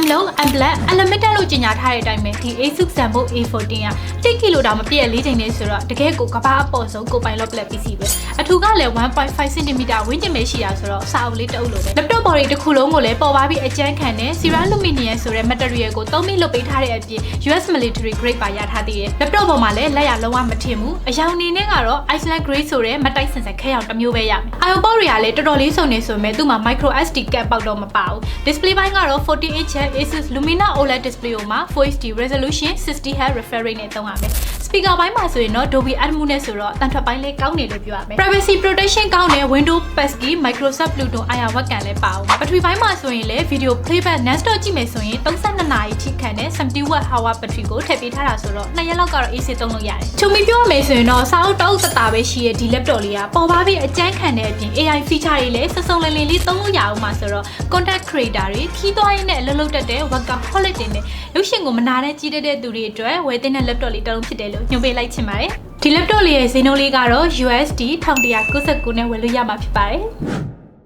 M low M black unlimited လို့ကြီးညာထားတဲ့အတိုင်းပဲဒီ Asus ZenBook A14 က1ကီလိုတောင်မပြည့်၄ချိန်နေဆိုတော့တကယ်ကိုကဘာအပေါ်ဆုံးကိုပိုင်လော့ပလက် PC ပဲအထူကလည်း1.5 cm ဝန်းကျင်ပဲရှိတာဆိုတော့စာအုပ်လေးတအုပ်လိုပဲ laptop body တစ်ခုလုံးကိုလည်းပေါ်ပါပြီးအကျန်းခံတဲ့ ceramic ဆိုတဲ့ material ကိုသုံးပြီးလုပ်ပေးထားတဲ့အပြင် US military grade ပါရထားသေးတယ် laptop ပေါ်မှာလည်းလက်ရလုံးဝမထင်ဘူးအယောင်အနေနဲ့ကတော့ Iceland grade ဆိုတဲ့မတိုက်စင်စက်ခဲအောင်တစ်မျိုးပဲရမယ် iOS တွေကလည်းတော်တော်လေးစုံနေဆိုပေမဲ့သူ့မှာ micro SD card ပေါက်တော့မပါဘူး display ဘိုင်းကတော့40 inch Asus Lumina OLED display ကိုမှာ Full HD resolution 60Hz refresh rate နဲ့သုံးရမယ် speaker ဘိုင်းမှာဆိုရင်တော့ Dolby Atmos နဲ့ဆိုတော့တန်ထွက်ပိုင်းလေးကောင်းတယ်လို့ပြောရမယ် privacy protection ကောင်းတဲ့ Windows Passkey Microsoft Bluetooth IR webcam လည်းပါအောင်ပထဝီဘိုင်းမှာဆိုရင်လည်း video playback non-stop ကြည့်မယ်ဆိုရင်32နာရီထိခံတဲ့70 watt hour battery ကိုထည့်ပေးထားတာဆိုတော့2ရက်လောက်ကတော့ AC သုံးလို့ရတယ်။ချုံပြီးပြောရမယ်ဆိုရင်တော့စာအုပ်တအုပ်တတာပဲရှိရဲ့ဒီ laptop လေးကပေါ်ပါပြီးအကျန်းခံတဲ့အပြင် AI feature တွေလည်းစစုံလင်လင်လေးသုံးလို့ရအောင်မှာဆိုတော့ content creator တွေခီးသွားရင်းနဲ့အလုပ်လုပ်တတ်တဲ့ workaholic တွေနဲ့ရုပ်ရှင်ကိုမနာနဲ့ကြီးတတ်တဲ့သူတွေအတွက်ဝယ်သင့်တဲ့ laptop လေးတစ်လုံးဖြစ်တယ်လို့ညွှန်ပေးလိုက်ချင်ပါတယ်။ဒီ laptop လေးရဲ့ဈေးနှုန်းလေးကတော့ USD 1199နဲ့ဝယ်လို့ရမှာဖြစ်ပါတယ်။